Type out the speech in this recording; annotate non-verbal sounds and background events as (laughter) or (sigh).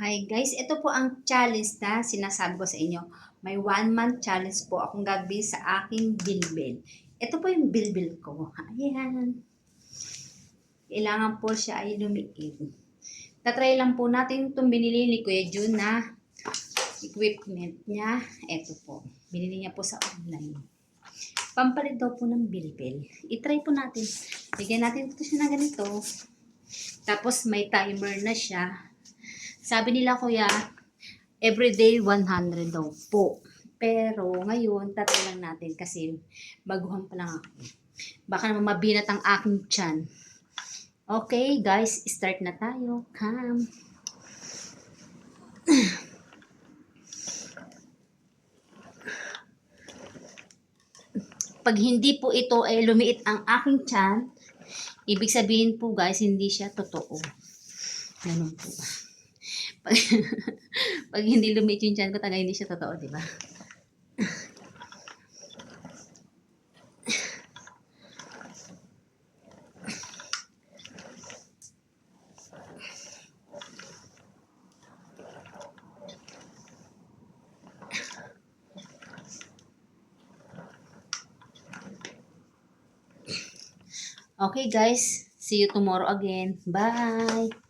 Hi guys, ito po ang challenge na sinasabi ko sa inyo. May one month challenge po akong gagawin sa aking bilbil. Ito po yung bilbil ko. Ayan. Kailangan po siya ay lumiit. Tatry lang po natin itong binili ni Kuya Jun na equipment niya. Ito po. Binili niya po sa online. Pampalit daw po ng bilbil. I-try po natin. Bigyan natin ito siya na ganito. Tapos may timer na siya. Sabi nila kuya, everyday 100 daw po. Pero ngayon, tatry lang natin kasi baguhan pa lang ako. Baka naman mabinat ang aking tiyan. Okay, guys, start na tayo. Come. Pag hindi po ito ay lumiit ang aking tiyan, ibig sabihin po guys, hindi siya totoo. Ganun po. Pag, (laughs) pag hindi lumiit yung tiyan ko, taga hindi siya totoo, di ba? Okay guys, see you tomorrow again. Bye!